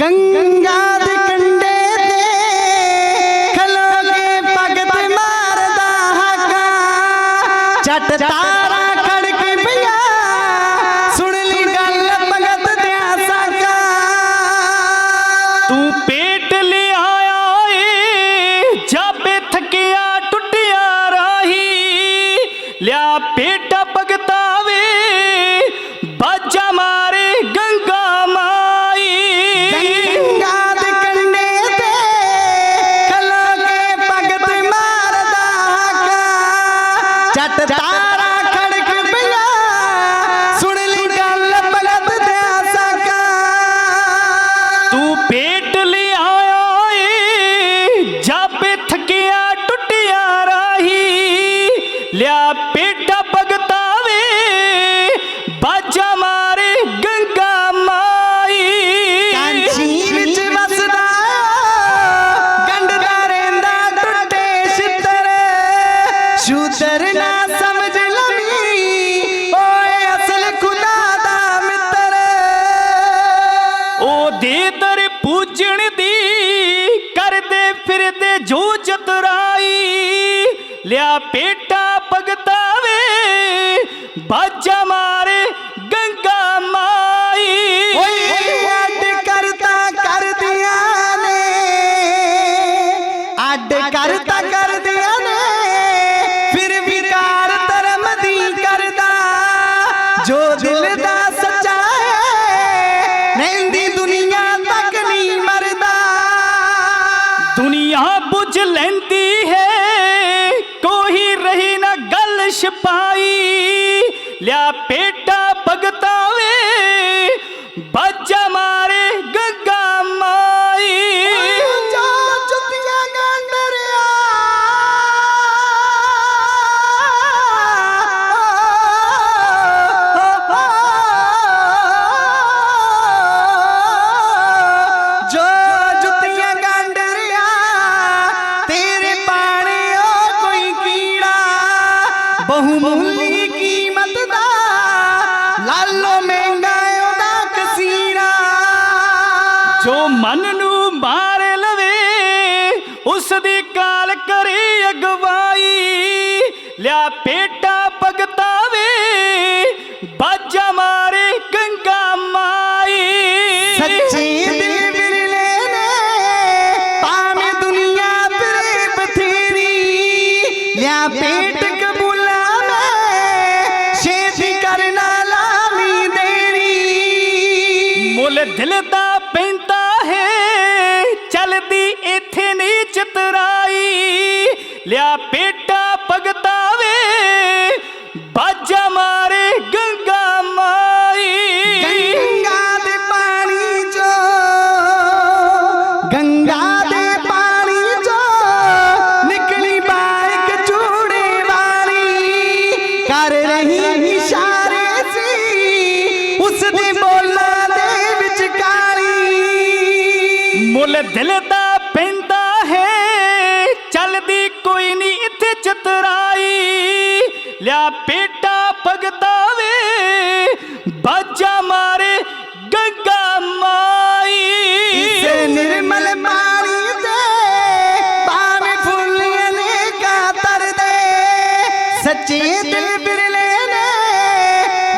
ਗੰਗਾ ਦੇ ਕੰਢੇ ਤੇ ਖਲੋ ਕੇ ਭਗਤ ਮਾਰਦਾ ਹਾਕਾ। ਛੱਟ ਤਾਰਾ ਖੜਕ ਪਿਆ। ਸੁਣ ਲਈ ਗੱਲ ਭਗਤ ਦਿਆ ਸਾਕਾ। ਤੂੰ ਪੇਟ ਲਿਆਇਆ ਏ ਜਾਬੇ ਥੱਕਿਆ ਟੁੱਟਿਆ ਰਾਹੀ। ਲਿਆ ਪੇਟ ਲਿਆ ਪੇਟ ਭਗਤਾਵੇ ਬਾਜਾ ਮਾਰੇ ਗੰਗਾ ਮਾਈ। ਕਾਂਚੀ ਵਿੱਚ ਵਸਦਾ ਗੰਢਦਾ ਰਹਿੰਦਾ ਟੁੱਟੇ ਛਿੱਤਰ ਸ਼ੂਦਰ ਨਾ ਸਮਝ ਲਵੀ ਓਏ ਅਸਲ ਖੁਦਾ ਦਾ ਮਿੱਤਰ। ਉਹਦੇ ਦਰ ਪੂਜਣ ਦੀ ਕਰਦੇ ਫਿਰਦੇ ਜੋ ਚਤਰਾਈ। ਲਿਆ ਪੇਟਾ ਭਗਤਾਵੇ ਬਾਜਾ ਮਾਰੇ ਗੰਗਾ ਮਾਈ। ਓਏ ਅੱਡ ਕਰਤਾ ਕਰਦੀਆਂ ਨੇ। ਅੱਡ ਕਰਤਾ ਕਰਦੀਆਂ ਨੇ। ਫਿਰ ਵਿਕਾਰ ਧਰਮ ਦੀ ਕਰਦਾ। ਜੋ ਦਿਲ ਦਾ ਸੱਚਾ ਹੈ ਰਹਿੰਦੀ ਦੁਨੀਆ ਤੱਕ ਨਹੀਂ ਮਰਦਾ। ਦੁਨੀਆ ਬੁਝ ਲੈਂਦੀ ਛਪਾਈ ਲਿਆ ਪੇਟਾ ਭਗਤਾਵੇ ਜੋ ਮਨ ਨੂੰ ਮਾਰ ਲਵੇ ਉਸ ਦੀ ਕਾਲ ਕਰੇ ਅਗਵਾਈ। ਲਿਆ ਪੇਟਾ ਭਗਤਾਵੇ ਬਾਜਾ ਮਾਰੇ ਗੰਗਾ ਮਾਈ। ਸੱਚੇ ਦਿਲ ਵਿਰਲੇ ਨੇ ਭਾਵੇਂ ਦੁਨੀਆ ਫਿਰੇ ਬਥੇਰੀ। ਲਿਆ ਪੇਟ ਕਬੂਲਾ ਮੈਂ ਛੇਤੀ ਕਰਨਾ ਲਾਵੀ ਦੇਰੀ ਮੁੱਲ ਦਿਲ ਦਾ ਨੀ ਚਤਰਾਈ ਲਿਆ ਪੇਟਾ ਭਗਤਾਵੇ ਬਾਜਾ ਮਾਰੇ ਗੰਗਾ ਮਾਈ ਗੰਗਾ ਦੇ ਪਾਣੀ ਚੋ ਗੰਗਾ ਦੇ ਪਾਣੀ ਚੋ ਨਿਕਲੀ ਬਾਇਕ ਚੂੜੇ ਵਾਲੀ ਕਰ ਰਹੀ ਇਸ਼ਾਰੇ ਸੀ ਉਸ ਦੇ ਬੋਲਾਂ ਦੇ ਵਿੱਚ ਕਾਲੀ ਮੁੱਲ ਦਿਲ ਦਾ ਪੈਂਦਾ ਹੈ ਚਲਦੀ ਕੋਈ ਨਹੀਂ ਇੱਥੇ ਚਤਰਾਈ। ਲਿਆ ਪੇਟਾ ਭਗਤਾਵੇ ਬਾਜਾ ਮਾਰੇ ਗੰਗਾ ਮਾਈ। ਇਸੇ ਨਿਰਮਲ ਪਾਣੀ ਤੇ ਭਾਵੇਂ ਫੁੱਲ ਨੇ ਕਾਤਰਦੇ ਸੱਚੇ ਦਿਲ ਬਿਰਲੇ ਨੇ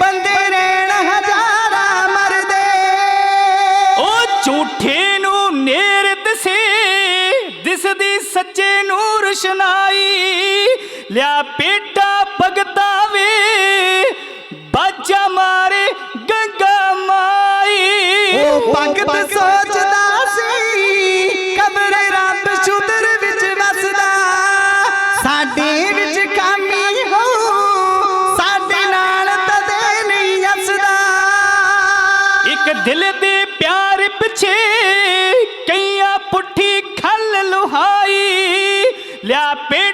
ਬੰਦੇ ਰਹਿਣ ਹਜ਼ਾਰਾਂ ਮਰਦੇ। ਉਹ ਝੂਠੇ ਨੂੰ ਨੇਰ ਦਿਸੇ ਦਿਸਦੀ ਸੱਚੇ ਨੂੰ ਰੁਸ਼ਨਾਈ ਲਿਆ ਪੇਟਾ ਭਗਤਾਵੇ ਬਾਜਾ ਮਾਰੇ ਗੰਗਾ ਮਾਈ। ਉਹ ਭਗਤ ਸੋਚਦਾ ਸੀ ਕਬਰ ਰੱਬ ਸ਼ੁਦਰ ਵਿੱਚ ਵਸਦਾ। ਸਾਡੇ ਵਿੱਚ ਕਾਮੀ ਹੋ ਸਾਡੇ ਨਾਲ ਤਦੇ ਨਹੀਂ ਹੱਸਦਾ। ਇੱਕ ਦਿਲ ਦੇ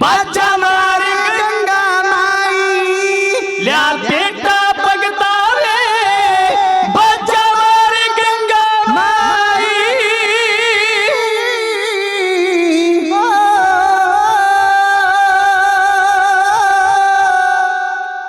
বাঁচা